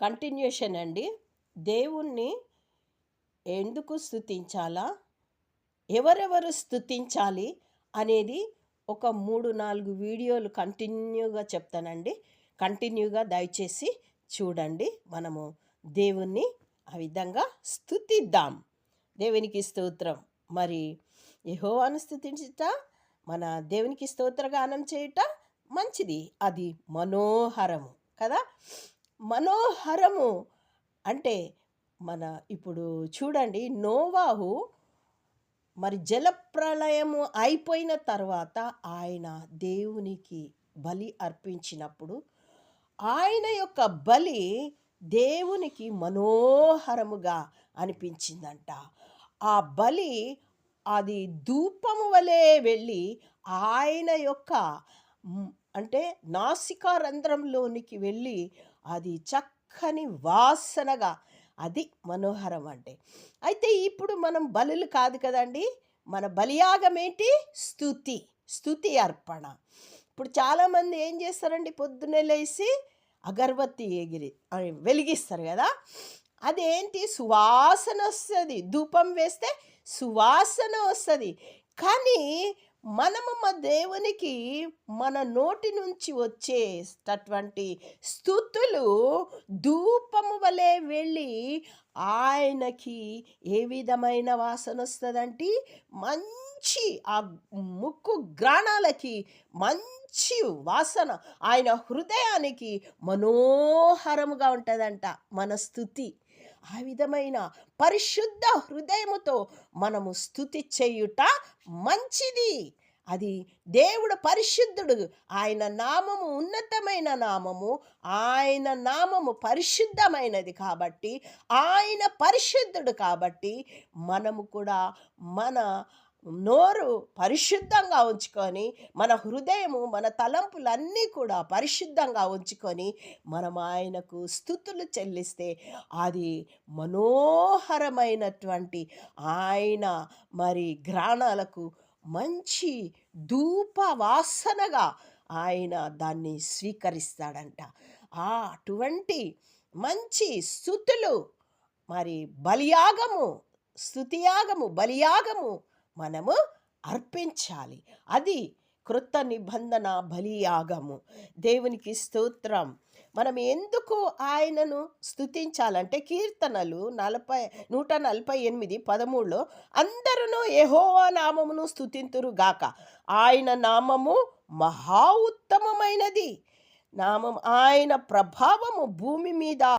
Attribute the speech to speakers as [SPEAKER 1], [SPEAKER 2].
[SPEAKER 1] Continuation అండి. దేవుణ్ణి ఎందుకు స్థుతించాలా ఎవరెవరు స్థుతించాలి అనేది ఒక మూడు నాలుగు వీడియోలు కంటిన్యూగా చెప్తానండి. కంటిన్యూగా దయచేసి చూడండి. మనము దేవుణ్ణి ఆ విధంగా స్థుతిద్దాం దేవునికి స్తోత్రం. మరి యహోవాను స్థుతించుట మన దేవునికి స్తోత్రగానం చేయుట మంచిది. అది మనోహరము కదా? మనోహరము. అంటే మన ఇప్పుడు చూడండి నోవాహు మరి జలప్రళయము అయిపోయిన తర్వాత ఆయన దేవునికి బలి అర్పించినప్పుడు ఆయన యొక్క బలి దేవునికి మనోహరముగా అనిపించిందంట. ఆ బలి అది ధూపము వలె వెళ్ళి ఆయన యొక్క అంటే నాసికా రంధ్రంలోనికి వెళ్ళి అది చక్కని వాసనగా అది మనోహరం అంటే అయితే ఇప్పుడు మనం బలులు కాదు కదండి మన బలియాగం ఏంటి? స్థుతి స్థుతి అర్పణ. ఇప్పుడు చాలామంది ఏం చేస్తారండి? పొద్దున్నే లేచి అగరబత్తి ఎగిరి వెలిగిస్తారు కదా. అదేంటి? సువాసన వస్తుంది. ధూపం వేస్తే సువాసన వస్తుంది. కానీ మనము మా దేవునికి మన నోటి నుంచి వచ్చేటటువంటి స్థుతులు ధూపము వలె వెళ్ళి ఆయనకి ఏ విధమైన వాసన వస్తుందంటే మంచి ఆ ముక్కు గ్రాణాలకి మంచి వాసన. ఆయన హృదయానికి మనోహరముగా ఉంటుందంట మన స్థుతి. ఆ విధమైన పరిశుద్ధ హృదయముతో మనము స్థుతి చేయుట మంచిది. అది దేవుడు పరిశుద్ధుడు. ఆయన నామము ఉన్నతమైన నామము. ఆయన నామము పరిశుద్ధమైనది కాబట్టి ఆయన పరిశుద్ధుడు కాబట్టి మనము కూడా మన నోరు పరిశుద్ధంగా ఉంచుకొని మన హృదయము మన తలంపులన్నీ కూడా పరిశుద్ధంగా ఉంచుకొని మనం ఆయనకు స్థుతులు చెల్లిస్తే అది మనోహరమైనటువంటి ఆయన మరి గ్రాణాలకు మంచి ధూప వాసనగా ఆయన దాన్ని స్వీకరిస్తాడంట. ఆ అటువంటి మంచి స్థుతులు మరి బలియాగము స్థుతియాగము బలియాగము మనము అర్పించాలి. అది కృత నిబంధన బలియాగము దేవునికి స్తోత్రం. మనం ఎందుకు ఆయనను స్థుతించాలంటే కీర్తనలు నలభై నూట నలభై ఎనిమిది పదమూడులో అందరూ ఎహోవా నామమును స్థుతింతురు గాక. ఆయన నామము మహా ఉత్తమమైనది. నామం ఆయన ప్రభావము భూమి మీద